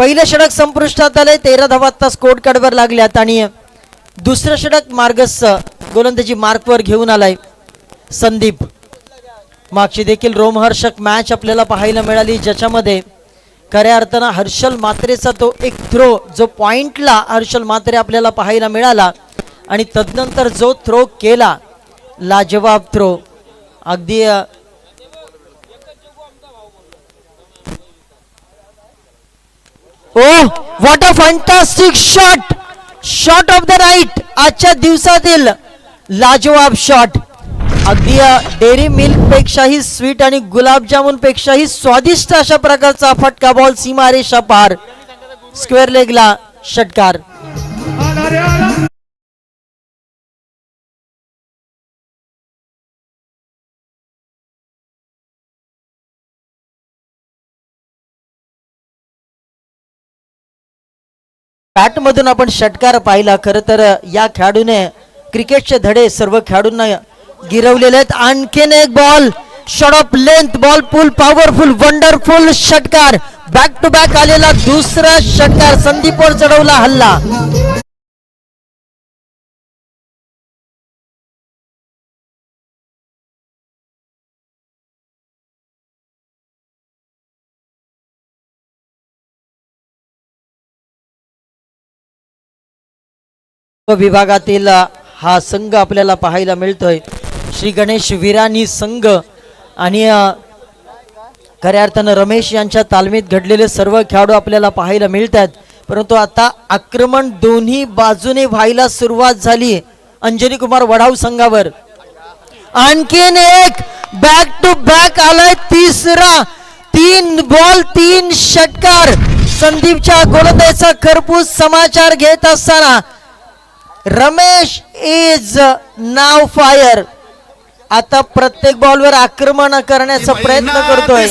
पहिलं षडक संपुष्टात आले तेरा धावा आत्ता स्कोर कार्डवर लागल्यात आणि दुसरं षडक मार्गस्थ गोलंदाजी मार्कवर घेऊन आलाय संदीप. मागची देखील रोमहर्षक मॅच आपल्याला पाहायला मिळाली. ज्याच्यामध्ये खऱ्या अर्थानं हर्षल मात्रेचा तो एक थ्रो जो पॉइंटला हर्षल मात्रे आपल्याला पाहायला मिळाला आणि तदनंतर जो थ्रो केला लाजवाब थ्रो अगदी what a fantastic shot shot of the night आजच्या दिवसातील लाजवाब शॉट अगदी डेअरी मिल्क पेक्षाही स्वीट आणि गुलाबजामुन पेक्षाही स्वादिष्ट अशा प्रकारचा फटका बॉल सीमारेषा पार. स्क्वेअर लेगला षटकार. बॅटमधून आपण षटकार पाहिला. खरं तर या खेळाडूने क्रिकेटचे धडे सर्व खेळाडूंना गिरवलेले आहेत. आणखीन एक ball short of length ball full powerful wonderful षटकार. बॅक टू बॅक आलेला दुसरा षटकार. संदीपवर चढवला हल्ला. विभागातील हा संघ आपल्याला पाहायला मिळतोय. श्री गणेश विरानी संघ आणि खऱ्या अर्थानं रमेश यांच्या तालमीत घडलेले सर्व खेळाडू आपल्याला पाहायला मिळत आहेत परंतु आता आक्रमण दोन्ही बाजूने व्हायला सुरुवात झाली अंजनी कुमार वडाव संघावर. आणखीन एक बॅक टू बॅक आलाय तिसरा. तीन बॉल तीन षटकार. संदीपच्या गोलंदाजीचा खरपूस समाचार घेत असताना रमेश इज नाव फायर आता प्रत्येक बॉलवर आक्रमण करण्याचा प्रयत्न करतोय.